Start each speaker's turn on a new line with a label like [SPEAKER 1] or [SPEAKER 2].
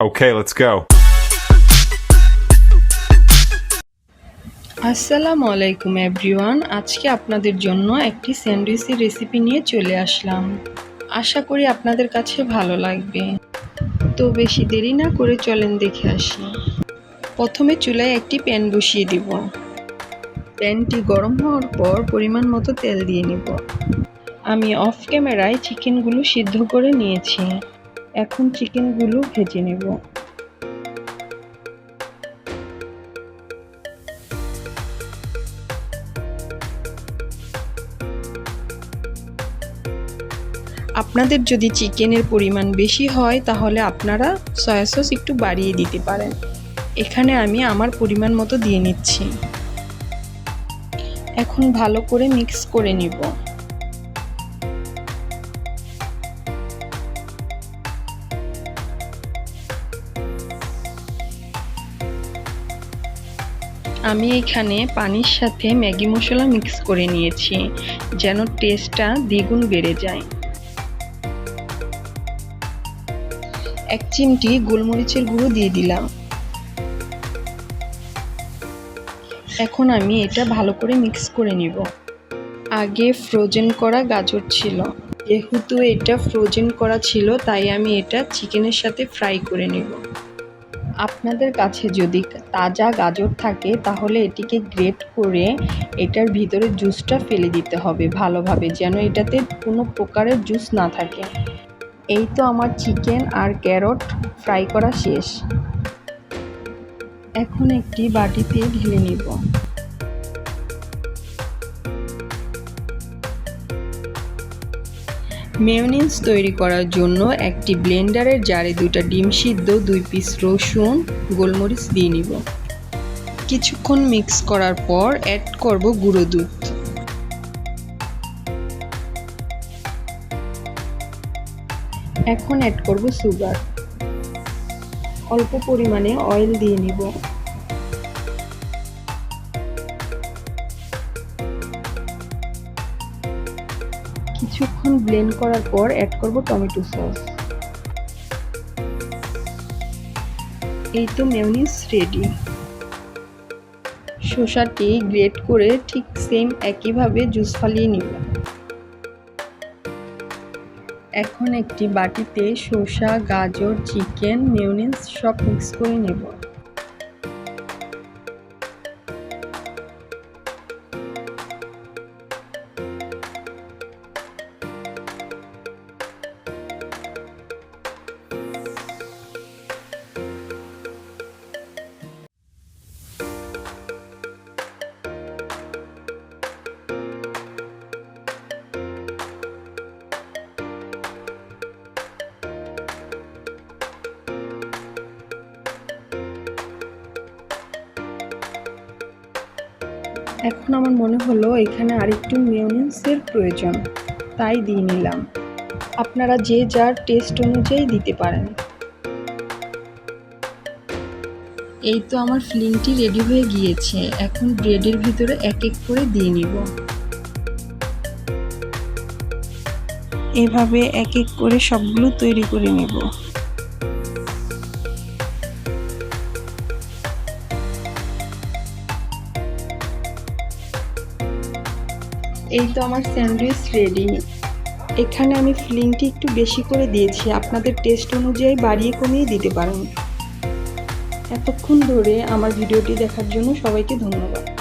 [SPEAKER 1] Okay, let's go.
[SPEAKER 2] আসসালামু আলাইকুম everyone আজকে আপনাদের জন্য একটি স্যান্ডউইচের রেসিপি নিয়ে চলে আসলাম। আশা করি আপনাদের কাছে ভালো লাগবে। তো বেশি দেরি না করে চলেন দেখে আসি। প্রথমে চুলায় একটি প্যান বসিয়ে দিব। প্যানটি গরম হওয়ার পর পরিমাণ মতো তেল দিয়ে নিব। আমি অফ ক্যামেরায় চিকেনগুলো সিদ্ধ করে নিয়েছি। এখন চিকেনগুলো ভেজে নেব। আপনাদের যদি চিকেনের পরিমাণ বেশি হয়, তাহলে আপনারা সয়া সস একটু বাড়িয়ে দিতে পারেন। এখানে আমি আমার পরিমাণ মতো দিয়ে নিচ্ছি। এখন ভালো করে মিক্স করে নিব। আমি এখানে পানির সাথে ম্যাগি মশলা মিক্স করে নিয়েছি, যেন টেস্টটা দ্বিগুণ বেড়ে যায়। এক চিমটি গোলমরিচের গুঁড়ো দিয়ে দিলাম। এখন আমি এটা ভালো করে মিক্স করে নিব। আগে ফ্রোজেন করা গাজর ছিল। যেহেতু এটা ফ্রোজেন করা ছিল, তাই আমি এটা চিকেনের সাথে ফ্রাই করে নিব। আপনাদের কাছে যদি তাজা গাজর থাকে, তাহলে এটিকে গ্রেট করে এটার ভিতরে জুসটা ফেলে দিতে হবে ভালোভাবে, যেন এটাতে কোনো প্রকারের জুস না থাকে। এই তো আমার চিকেন আর ক্যারট ফ্রাই করা শেষ। এখন একটি বাটিতে ঢেলে নিব। মেয়নিজ তৈরি করার জন্য একটি ব্লেন্ডারের জারে দুইটা ডিম সিদ্ধ, দুই পিস রসুন, গোলমরিচ দিয়ে নিব। কিছুক্ষণ মিক্স করার পর অ্যাড করব গুঁড়ো দুধ। এখন অ্যাড করব সুগার অল্প পরিমাণে অয়েল দিয়ে নিব। কিছুক্ষণ ব্লেন্ড করার পর অ্যাড করব টমেটো সস এই তো মেয়নিজ রেডি শসাটি গ্রেট করে ঠিক সেম একইভাবে জুস ফালিয়ে নিব। এখন একটি বাটিতে শসা, গাজর চিকেন মেয়নিজ সব মিক্স করে নেব। এখন আমার মনে হলো এখানে আরেকটু মেয়নিজের প্রয়োজন তাই দিয়ে নিলাম। আপনারা যে যার টেস্ট অনুযায়ী দিতে পারেন। এই তো আমার ফিলিংটি রেডি হয়ে গিয়েছে এখন ব্রেডের ভিতরে এক এক করে দিয়ে নিব। এভাবে এক এক করে সবগুলো তৈরি করে নেব। এই তো আমার স্যান্ডউইচ রেডি এখানে আমি ফিলিংটি একটু বেশি করে দিয়েছি। আপনাদের টেস্ট অনুযায়ী বাড়িয়ে কমিয়ে দিতে পারেন। এতক্ষণ ধরে আমার ভিডিওটি দেখার জন্য সবাইকে ধন্যবাদ।